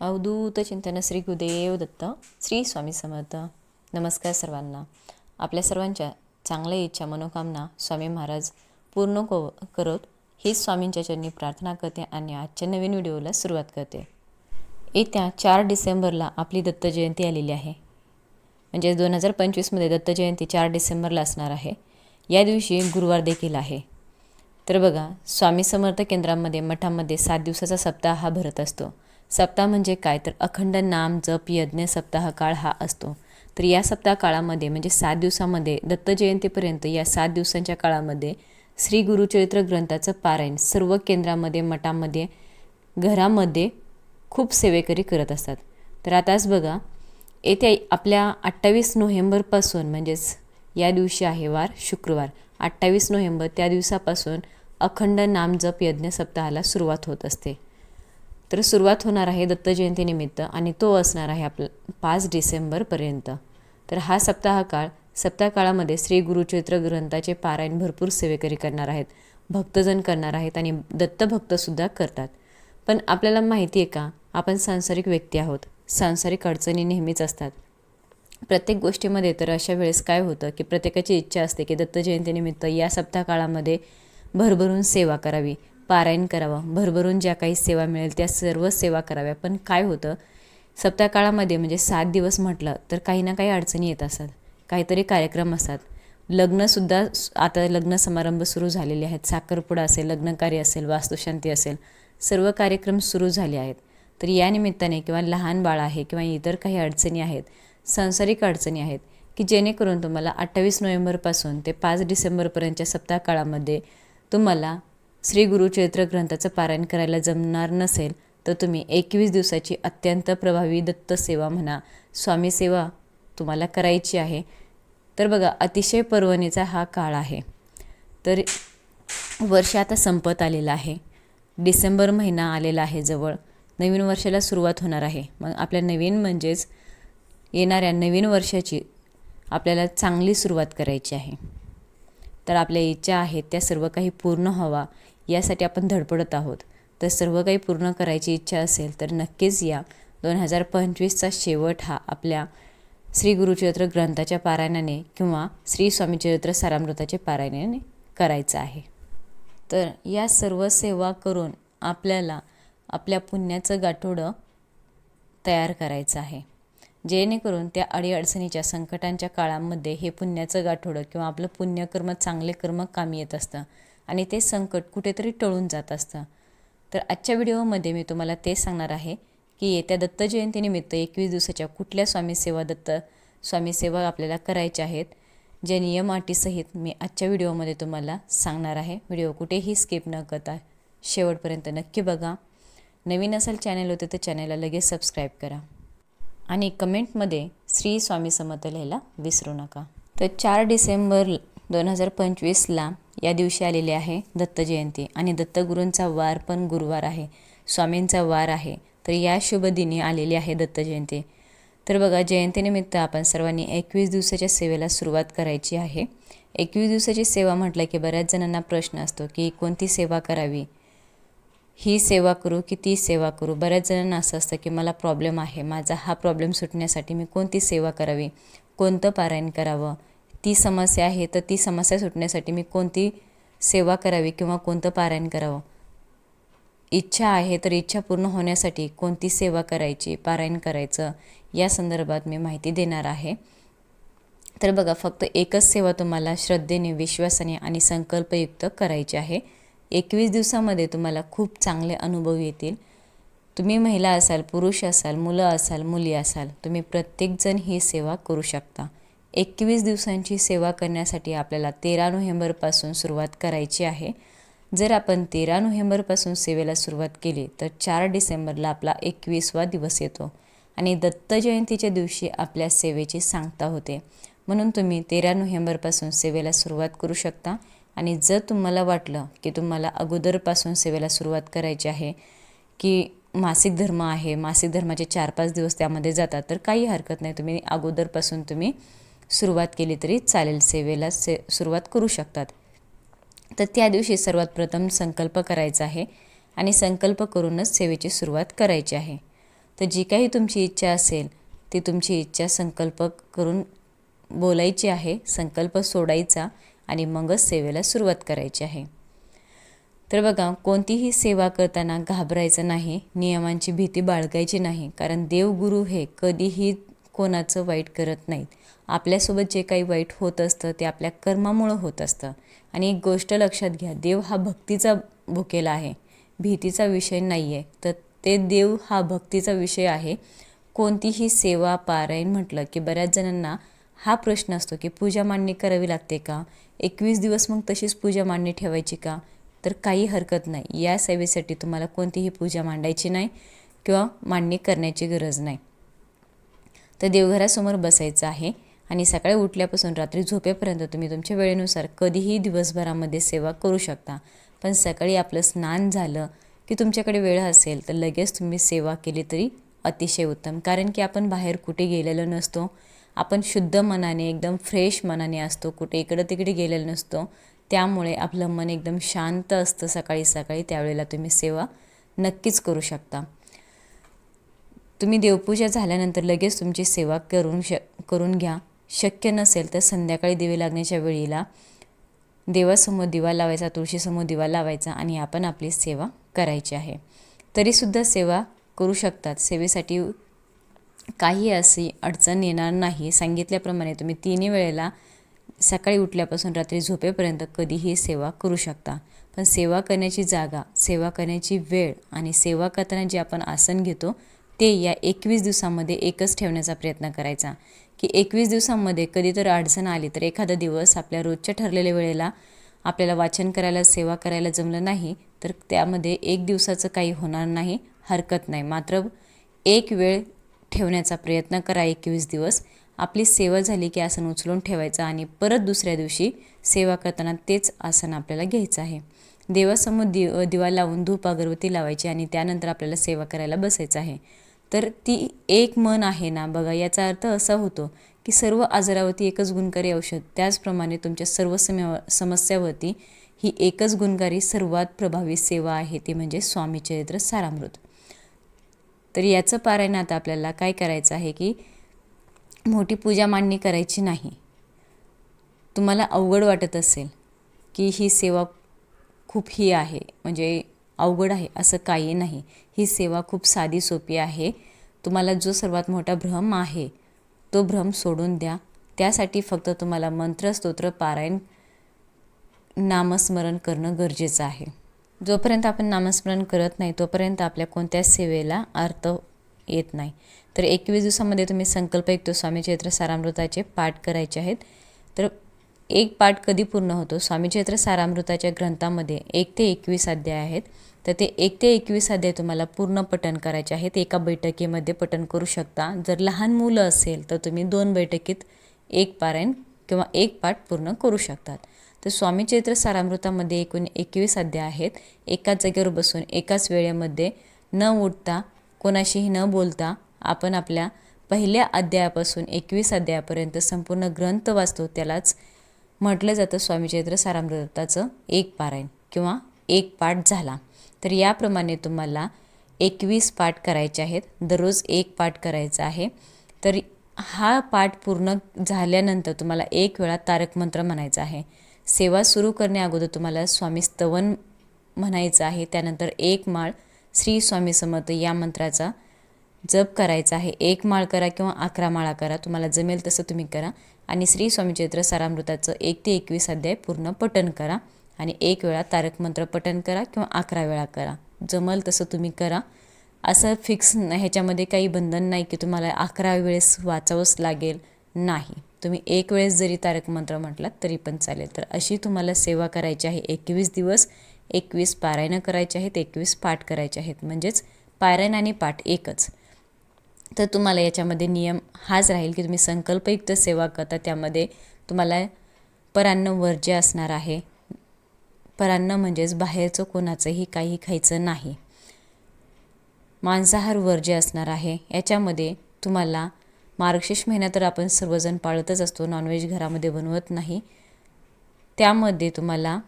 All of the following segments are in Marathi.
अवधूत चिंतन श्री गुदेव दत्त श्री स्वामी समर्थ नमस्कार सर्वांना आपल्या सर्वांच्या चांगल्या इच्छा मनोकामना स्वामी महाराज पूर्ण को करत. हीच स्वामींच्या चरणी प्रार्थना करते आणि आजच्या नवीन व्हिडिओला सुरुवात करते. येत्या चार डिसेंबरला आपली दत्त जयंती आलेली आहे. म्हणजे दोन हजार पंचवीसमध्ये दत्त जयंती चार डिसेंबरला असणार आहे. या दिवशी गुरुवार देखील आहे. तर बघा स्वामी समर्थ केंद्रामध्ये मठामध्ये सात दिवसाचा सप्ताह हा भरत असतो. सप्ताह म्हणजे काय? तर अखंड नाम जप यज्ञ सप्ताह काळ हा असतो. तर या सप्ताह काळामध्ये म्हणजे सात दिवसामध्ये दत्त जयंतीपर्यंत या सात दिवसांच्या काळामध्ये श्री गुरुचरित्र ग्रंथाचं पारायण सर्व केंद्रामध्ये मठामध्ये घरामध्ये खूप सेवेकरी करत असतात. तर आताच बघा येत्या आपल्या अठ्ठावीस नोव्हेंबरपासून म्हणजेच या दिवशी आहे वार शुक्रवार. अठ्ठावीस नोव्हेंबर त्या दिवसापासून अखंड नामजप यज्ञ सप्ताहाला सुरुवात होत असते. तर सुरुवात होणार आहे दत्त जयंतीनिमित्त आणि तो असणार आहे आपला पाच डिसेंबरपर्यंत तर हा सप्ताह काळ सप्ताह काळामध्ये श्री गुरुचरित्र ग्रंथाचे पारायण भरपूर सेवेकरी करणार आहेत भक्तजन करणार आहेत आणि दत्तभक्तसुद्धा करतात. पण आपल्याला माहिती आहे का आपण सांसारिक व्यक्ती आहोत सांसारिक अडचणी नेहमीच असतात. प्रत्येक गोष्टीमध्ये तर अशा वेळेस काय होतं की प्रत्येकाची इच्छा असते की दत्त जयंतीनिमित्त या सप्ताह काळामध्ये भरभरून सेवा करावी पारायण करावं. भरभरून ज्या काही सेवा मिळेल त्या सर्व सेवा कराव्या. पण काय होतं? सप्ताह काळामध्ये म्हणजे सात दिवस म्हटलं तर काही ना काही अडचणी येत असतात. काहीतरी कार्यक्रम असतात. लग्नसुद्धा आता लग्न समारंभ सुरू झालेले आहेत. साखरपुडा असेल लग्नकार्य असेल वास्तुशांती असेल सर्व कार्यक्रम सुरू झाले आहेत. तर या निमित्ताने किंवा लहान बाळ आहे किंवा इतर काही अडचणी आहेत सांसारिक अडचणी आहेत की जेणेकरून तुम्हाला अठ्ठावीस नोव्हेंबरपासून ते पाच डिसेंबरपर्यंतच्या सप्ताह काळामध्ये तुम्हाला श्री गुरुचरित्र ग्रंथाचं पारायण करायला जमणार नसेल तर तुम्ही एकवीस दिवसाची अत्यंत प्रभावी दत्त सेवा म्हणा स्वामी सेवा तुम्हाला करायची आहे. तर बघा अतिशय पर्वणीचा हा काळ आहे. तर वर्ष आता संपत आलेलं आहे. डिसेंबर महिना आलेला आहे जवळ. नवीन वर्षाला सुरुवात होणार आहे. मग आपल्या नवीन म्हणजेच येणाऱ्या नवीन वर्षाची आपल्याला चांगली सुरुवात करायची आहे. तर आपल्या इच्छा आहेत त्या सर्व काही पूर्ण व्हावा. यासाठी आपण धडपडत आहोत. तर सर्व काही पूर्ण करायची इच्छा असेल तर नक्कीच या. दोन हजार पंचवीसचा शेवट हा आपल्या श्री गुरुचरित्र ग्रंथाच्या पारायणाने किंवा श्री स्वामीचरित्र सारामृताच्या पारायणाने करायचं आहे. तर या सर्व सेवा करून आपल्याला आपल्या पुण्याचं गाठोडं तयार करायचं आहे. जेणेकरून त्या अडीअडचणीच्या संकटांच्या काळामध्ये हे पुण्याचं गाठोडं किंवा आपलं पुण्यकर्म चांगले कर्म कामी येत असतं. आणि ते संकट कुठेतरी टळून जात असतं. तर आजच्या व्हिडिओमध्ये मी तुम्हाला ते सांगणार आहे की येत्या दत्त जयंतीनिमित्त एकवीस दिवसाच्या कुठल्या स्वामी सेवा दत्त स्वामी सेवा आपल्याला करायच्या आहेत ज्या नियम अटीसहित मी आजच्या व्हिडिओमध्ये तुम्हाला सांगणार आहे. व्हिडिओ कुठेही स्किप न करता शेवटपर्यंत नक्की बघा. नवीन असाल चॅनल होते तर चॅनलला लगेच सबस्क्राईब करा. आणि कमेंटमध्ये श्री स्वामी समर्थ लिहायला विसरू नका. तर चार डिसेंबर दोन हजार पंचवीसला या दिवशी आलेली आहे दत्त जयंती. आणि दत्तगुरूंचा वार पण गुरुवार आहे. स्वामींचा वार आहे. तर या शुभदिनी आलेली आहे दत्त जयंती. तर बघा जयंतीनिमित्त आपण सर्वांनी एकवीस दिवसाच्या सेवेला सुरुवात करायची आहे. एकवीस दिवसाची सेवा म्हटलं की बऱ्याच जणांना प्रश्न असतो की कोणती सेवा करावी? ही सेवा करू की ती सेवा करू? बऱ्याच जणांना असं असतं की मला प्रॉब्लेम आहे. माझा हा प्रॉब्लेम सुटण्यासाठी मी कोणती सेवा करावी? कोणतं पारायण करावं? ती समस्या आहे तर ती समस्या सुटण्यासाठी मी कोणती सेवा करावी किंवा कोणतं पारायण करावं? इच्छा आहे तर इच्छा पूर्ण होण्यासाठी कोणती सेवा करायची पारायण करायचं या संदर्भात मी माहिती देणार आहे. तर बघा फक्त एकच सेवा तुम्हाला श्रद्धेने विश्वासाने आणि संकल्पयुक्त करायची आहे. एकवीस दिवसामध्ये तुम्हाला खूप चांगले अनुभव येतील. तुम्ही महिला असाल पुरुष असाल मुलं असाल मुली असाल तुम्ही प्रत्येकजण ही सेवा करू शकता. एकवीस दिवसांची सेवा करण्यासाठी आपल्याला तेरा नोव्हेंबरपासून सुरुवात करायची आहे. जर आपण तेरा नोव्हेंबरपासून सेवेला सुरुवात केली तर चार डिसेंबरला आपला एकवीसवा दिवस येतो आणि दत्त जयंतीच्या दिवशी आपल्या सेवेची सांगता होते. म्हणून तुम्ही तेरा नोव्हेंबरपासून सेवेला सुरुवात करू शकता. आणि जर तुम्हाला वाटलं की तुम्हाला अगोदरपासून सेवेला सुरुवात करायची आहे की मासिक धर्म आहे मासिक धर्माचे चार पाच दिवस त्यामध्ये जातात तर काही हरकत नाही. तुम्ही अगोदरपासून तुम्ही सुरुवात केली तरी चालेल सेवेला से सुरुवात करू शकतात. तर त्या दिवशी सर्वात प्रथम संकल्प करायचा आहे आणि संकल्प करूनच सेवेची सुरुवात करायची आहे. तर जी काही तुमची इच्छा असेल ती तुमची इच्छा संकल्प करून बोलायची आहे संकल्प सोडायचा आणि मगच सेवेला सुरुवात करायची आहे. तर बघा कोणतीही सेवा करताना घाबरायचं नाही नियमांची भीती बाळगायची नाही कारण देवगुरू हे कधीही कोणाचं वाईट करत नाहीत. आपल्यासोबत जे काही वाईट होत असतं ते आपल्या कर्मामुळं होत असतं. आणि एक गोष्ट लक्षात घ्या देव हा भक्तीचा भुकेला आहे. भीतीचा विषय नाही आहे तर ते देव हा भक्तीचा विषय आहे. कोणतीही सेवा पारायण म्हटलं की बऱ्याच जणांना हा प्रश्न असतो की पूजा मांडणी करावी लागते का? एकवीस दिवस मग तशीच पूजा मांडणी ठेवायची का? तर काही हरकत नाही. या सेवेसाठी तुम्हाला कोणतीही पूजा मांडायची नाही किंवा मांडणी करण्याची गरज नाही. तर देवघरासमोर बसायचं आहे. आणि सकाळी उठल्यापासून रात्री झोपेपर्यंत तुम्ही तुमच्या वेळेनुसार कधीही दिवसभरामध्ये सेवा करू शकता. पण सकाळी आपलं स्नान झालं की तुमच्याकडे वेळ असेल तर लगेच तुम्ही सेवा केली तरी अतिशय उत्तम. कारण की आपण बाहेर कुठे गेलेलो नसतो. आपण शुद्ध मनाने एकदम फ्रेश मनाने असतो. कुठे इकडं तिकडे गेलेलो नसतो. त्यामुळे आपलं मन एकदम शांत असतं सकाळी सकाळी. त्यावेळेला तुम्ही सेवा नक्कीच करू शकता. तुम्ही देवपूजा झाल्यानंतर लगेच तुमची सेवा करून श करून घ्या. शक्य नसेल तर संध्याकाळी दिवे लागण्याच्या वेळेला देवासमोर दिवा लावायचा तुळशीसमोर दिवा लावायचा आणि आपण आपली सेवा करायची आहे. तरीसुद्धा सेवा करू शकतात. सेवेसाठी काही अशी अडचण येणार नाही. सांगितल्याप्रमाणे तुम्ही तिन्ही वेळेला सकाळी उठल्यापासून रात्री झोपेपर्यंत कधीही सेवा करू शकता. पण सेवा करण्याची जागा सेवा करण्याची वेळ आणि सेवा करताना जे आपण आसन घेतो ते या एकवीस दिवसामध्ये एकच ठेवण्याचा प्रयत्न करायचा. की एकवीस दिवसांमध्ये कधी तर अडचण आली तर एखादा दिवस आपल्या रोजच्या ठरलेल्या वेळेला आपल्याला वाचन करायला सेवा करायला जमलं नाही तर त्यामध्ये एक दिवसाचं काही होणार नाही हरकत नाही. मात्र एक वेळ ठेवण्याचा प्रयत्न करा एकवीस दिवस. आपली सेवा झाली की आसन उचलून ठेवायचं आणि परत दुसऱ्या दिवशी सेवा करताना तेच आसन आपल्याला घ्यायचं आहे. देवासमोर दिव दिवा लावून धूप अगरबत्ती लावायची आणि त्यानंतर आपल्याला सेवा करायला बसायचं आहे. तर ती एक मन आहे ना बघा याचा अर्थ असा होतो की सर्व आजारावरती एकच गुणकारी औषध त्याचप्रमाणे तुमच्या सर्व सम समस्यावरती ही एकच गुणकारी सर्वात प्रभावी सेवा आहे ती म्हणजे स्वामी चरित्र सारामृत. तर याचं पारायण आता आपल्याला काय करायचं आहे की मोठी पूजा मांडणी करायची नाही. तुम्हाला अवघड वाटत असेल की ही सेवा खूप ही आहे म्हणजे अवघड आहे असं काही नाही. ही सेवा खूप साधी सोपी आहे. तुम्हाला जो सर्वात मोठा भ्रम आहे तो भ्रम सोडून द्या. त्यासाठी फक्त तुम्हाला मंत्र स्तोत्र पारायण नामस्मरण करणं गरजेचं आहे. जोपर्यंत आपण नामस्मरण करत नाही तोपर्यंत आपल्या कोणत्याच सेवेला अर्थ येत नाही. तर एकवीस दिवसामध्ये तुम्ही संकल्प ऐकतो स्वामी चैत्र सारामृताचे पाठ करायचे आहेत. तर एक पाठ कधी पूर्ण होतो? स्वामीचैत्र सारामृताच्या ग्रंथामध्ये एक ते एकवीस अध्याय आहेत. तर ते एक ते एकवीस अध्याय तुम्हाला पूर्ण पठण करायचे आहेत. एका बैठकीमध्ये पठण करू शकता. जर लहान मुलं असेल तर तुम्ही दोन बैठकीत एक पारायण किंवा एक पाठ पूर्ण करू शकतात. तर स्वामीचैत्र सारामृतामध्ये एकूण एकवीस अध्याय आहेत. एकाच जागेवर बसून एकाच वेळेमध्ये न उठता कोणाशीही न बोलता आपण आपल्या पहिल्या अध्यायापासून एकवीस अध्यायापर्यंत संपूर्ण ग्रंथ वाचतो त्यालाच म्हटलं जातं स्वामी चैत्र सारामृताचं एक पारायण किंवा एक पाठ झाला. तर याप्रमाणे तुम्हाला एकवीस पाठ करायचे आहेत. दररोज एक पाठ करायचा आहे. तर हा पाठ पूर्ण झाल्यानंतर तुम्हाला एक वेळा तारक मंत्र म्हणायचा आहे. सेवा सुरू करण्या अगोदर तुम्हाला स्वामी स्तवन म्हणायचं आहे. त्यानंतर एक माळ श्री स्वामी समर्थ या मंत्राचा जप करायचा आहे. एक माळ करा किंवा अकरा माळा करा. तुम्हाला जमेल तसं तुम्ही करा. आणि श्री स्वामीचैत्र सारामृताचं एक ते एकवीस अध्याय पूर्ण पठण करा. आणि एक वेळा तारक मंत्र पठण करा किंवा अकरा वेळा करा. जमल तसं तुम्ही करा. असं फिक्स ह्याच्यामध्ये काही बंधन नाही की तुम्हाला अकरा वेळेस वाचावंच लागेल. नाही. तुम्ही एक वेळेस जरी तारक मंत्र म्हटलात तरी पण चालेल. तर अशी तुम्हाला सेवा करायची आहे. एकवीस दिवस एकवीस पारायणं करायचे आहेत एकवीस पाठ करायचे आहेत. म्हणजेच पारायण आणि पाठ एकच. तर तुम्हाला याच्यामध्ये नियम हाच राहील की तुम्ही संकल्पयुक्त सेवा करता त्यामध्ये तुम्हाला परान्न वर्ज्य असणार आहे परान्न म्हणजेच बाहेरचं कोणाचंही काही खायचं नाही. मांसाहार वर्ज्य असणार आहे याच्यामध्ये तुम्हाला मार्गशीर्ष महिना तर आपण सर्वजण पाळतच असतो नॉनव्हेज घरामध्ये बनवत नाही. त्यामध्ये तुम्हाला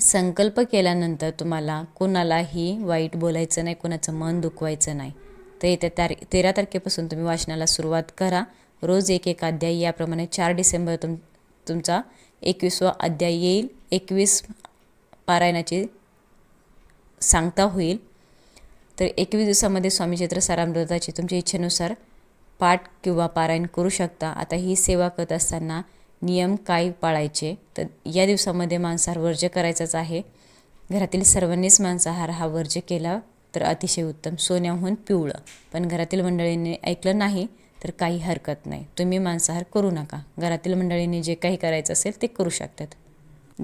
संकल्प केल्यानंतर तुम्हाला कोणालाही वाईट बोलायचं नाही कोणाचं मन दुखवायचं नाही. तर येत्या तार तेरा तारखेपासून तुम्ही वाचनाला सुरुवात करा. रोज एक एक अध्याय याप्रमाणे चार डिसेंबर तुम तुमचा एकवीसवा अध्याय येईल. एकवीस पारायणाची सांगता होईल. तर एकवीस दिवसामध्ये स्वामी चित्र सारामृताची तुमच्या इच्छेनुसार पाठ किंवा पारायण करू शकता. आता ही सेवा करत असताना नियम काय पाळायचे? तर या दिवसामध्ये मांसाहार वर्ज्य करायचाच आहे. घरातील सर्वांनीच मांसाहार हा वर्ज्य केला तर अतिशय उत्तम. सोन्याहून पिवळं. पण घरातील मंडळींनी ऐकलं नाही तर काही हरकत नाही. तुम्ही मांसाहार करू नका. घरातील मंडळींनी जे काही करायचं असेल ते करू शकतात.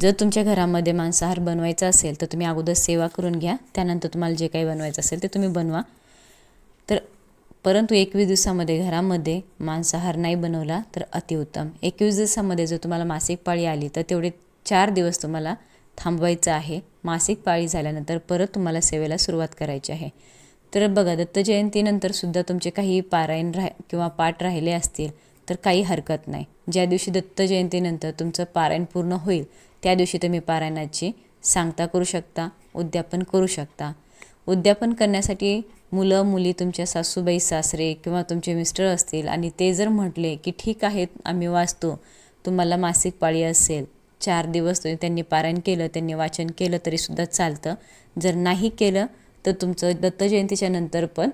जर तुमच्या घरामध्ये मांसाहार बनवायचा असेल तर तुम्ही अगोदर सेवा करून घ्या. त्यानंतर तुम्हाला जे काही बनवायचं असेल ते तुम्ही बनवा. तर परंतु एकवीस दिवसामध्ये घरामध्ये मांसाहार नाही बनवला तर अतिउत्तम. एकवीस दिवसामध्ये जर तुम्हाला मासिक पाळी आली तर तेवढे चार दिवस तुम्हाला थांबवायचं आहे. मासिक पाळी झाल्यानंतर परत तुम्हाला सेवेला सुरुवात करायची आहे. तर बघा दत्तजयंतीनंतरसुद्धा तुमचे काही पारायण राह किंवा पाठ राहिले असतील तर काही हरकत नाही. ज्या दिवशी दत्त जयंतीनंतर तुमचं पारायण पूर्ण होईल त्या दिवशी तुम्ही पारायणाची सांगता करू शकता उद्यापन करू शकता. उद्यापन करण्यासाठी मुलं मुली तुमच्या सासूबाई सासरे किंवा तुमचे मिस्टर असतील आणि ते जर म्हटले की ठीक आहे आम्ही वाचतो तुम्हाला मासिक पाळी असेल चार दिवस त्यांनी पारायण केलं त्यांनी वाचन केलं तरीसुद्धा चालतं. जर नाही केलं तर तुमचं दत्त जयंतीच्या नंतर पण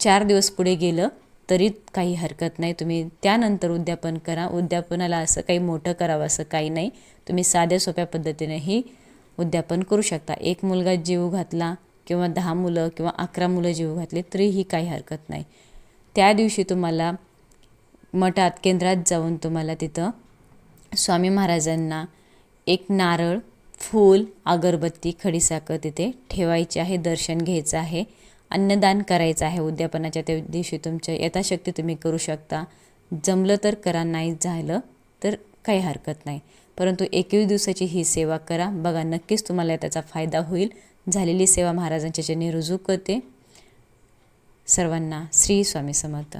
चार दिवस पुढे गेलं तरी काही हरकत नाही. तुम्ही त्यानंतर उद्यापन करा. उद्यापनाला असं काही मोठं करावं असं काही नाही. तुम्ही साध्या सोप्या पद्धतीनेही उद्यापन करू शकता. एक मुलगा जीव घातला किंवा दहा मुलं किंवा अकरा मुलं जीव घातले तरीही काही हरकत नाही. त्या दिवशी तुम्हाला मठात केंद्रात जाऊन तुम्हाला तिथं स्वामी महाराजांना एक नारळ फूल अगरबत्ती खडीसाखर तिथे ठेवायची आहे दर्शन घ्यायचं आहे अन्नदान करायचं आहे. उद्यापनाच्या त्या दिवशी तुमच्या यथाशक्ती तुम्ही करू शकता. जमलं तर करा नाही झालं तर काही हरकत नाही. परंतु एकवीस दिवसाची ही सेवा करा. बघा नक्कीच तुम्हाला त्याचा फायदा होईल. झालेली सेवा महाराजांच्या चरणी रुजू करते. सर्वांना श्री स्वामी समर्थ.